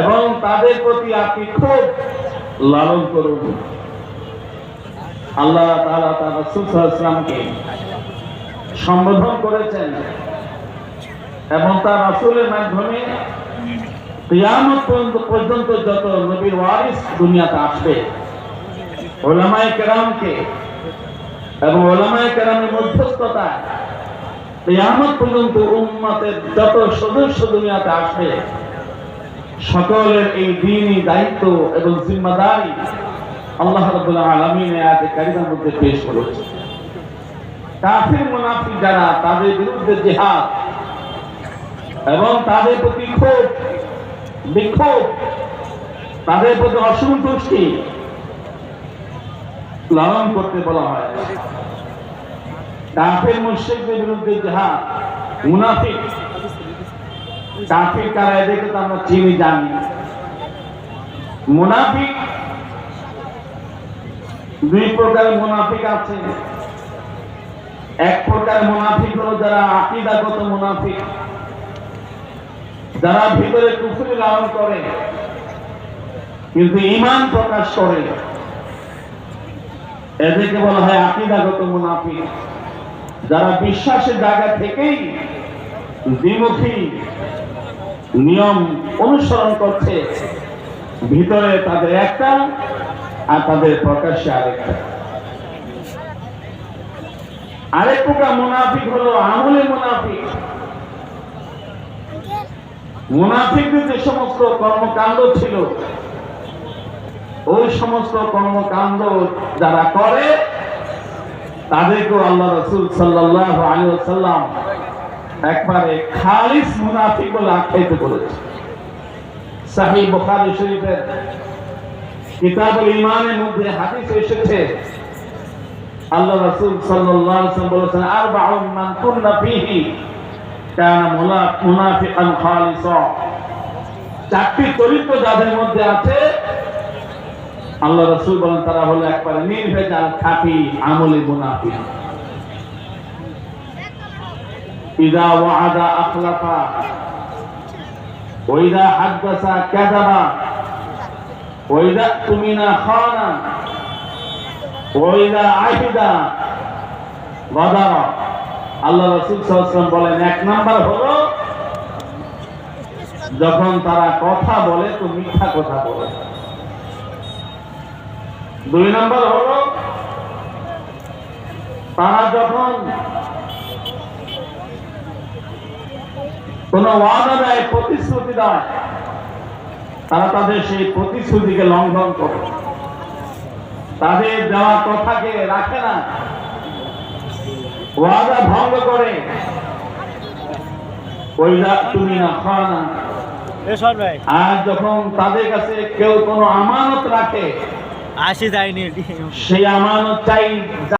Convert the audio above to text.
এবং তাদের প্রতি আপনি খুব লালন করুন। আল্লাহ তার আলাইহি ওয়াসাল্লামকে সম্বোধন করেছেন এবং তার রাসূলের মাধ্যমে পর্যন্ত যত নবীর ওয়ারিস দুনিয়াতে আসবে, ওলামায়ে কেরামকে এবং ওলামায়ে কেরামের মধ্যস্থতায় কিয়ামত পর্যন্ত উম্মতের যত সদস্য দুনিয়াতে আসবে, সকলের এই দিনই দায়িত্ব এবং জিম্মাদারি আল্লাহ রাব্বুল আলামিন আয়াতে কারিমার মধ্যে পেশ করেছে। কাফির, মুনাফিক যারা, তাদের বিরুদ্ধে জিহাদ এবং তাদের প্রতি ক্ষোভ, বিক্ষোভ, তাদের প্রতি অসন্তুষ্টি লালন করতে বলা হয়। কাফের মুশরিকদের বিরুদ্ধে জিহাদ, মুনাফিক। কাফির কারা এদেরকে তো আমরা চিনি, জানি। মুনাফিক, দুই প্রকার মুনাফিক আছে। এক প্রকার মুনাফিক হলো যারা আকিদাগত মুনাফিক, যারা ভিতরে কুফরি লালন করে, কিন্তু ইমান প্রকাশ করে। এদেরকে বলা হয় আকিদাগত মুনাফিক। যারা বিশ্বাসের জায়গা থেকেই দ্বিমুখী নিয়ম অনুসরণ করছে, ভিতরে তাদের একটা আর তাদের প্রকাশ্যে আরেকটা। আরেক প্রকার মুনাফিক হলো আমলে মুনাফিক। মুনাফিকদের যে সমস্ত কর্মকাণ্ড ছিল, ওই সমস্ত কর্মকাণ্ড যারা করে তাদেরকেও আল্লাহ রসুল সাল্লাহ একবারে খালিস মুনাফিক বলে আখ্যায়িত করেছে বুখারী শরীফের কিতাবুল ইমানের মধ্যে হাদিস এসেছে। আল্লাহ রাসূল সাল্লাল্লাহু আলাইহি ওয়াসাল্লাম বলেছেন, আরবাউন মান কুননা ফীহি কানা মুনাফিকান খালিসা। চারটি চরিত্র যাদের মধ্যে আছে আল্লাহ রাসূল বলেন, তারা হলো একবারে নির্ভেজাল খাঁটি আমলে মুনাফিক। ইদা ওয়াদা আখলাফা হাদ্দাসা কাযাবা তুমিনা খানা আহিদা আল্লাহ রাসূল সাল্লাল্লাহু বলেন, এক নাম্বার হলো, যখন তারা কথা বলে, তো মিথ্যা কথা বলে। দুই নাম্বার হলো তারা যখন কোন ওয়াদা দেয় প্রতিশ্রুতি দেয় তারা তাদের সেই প্রতিশ্রুতিকে লঙ্ঘন করে। তাদের দেওয়া কথাকে রাখে না। ওয়াদা ভঙ্গ করে। তুমি না খাওয়া না। আর যখন তাদের কাছে কেউ কোনো আমানত রাখে আসি যায়নি। সেই আমানত চাই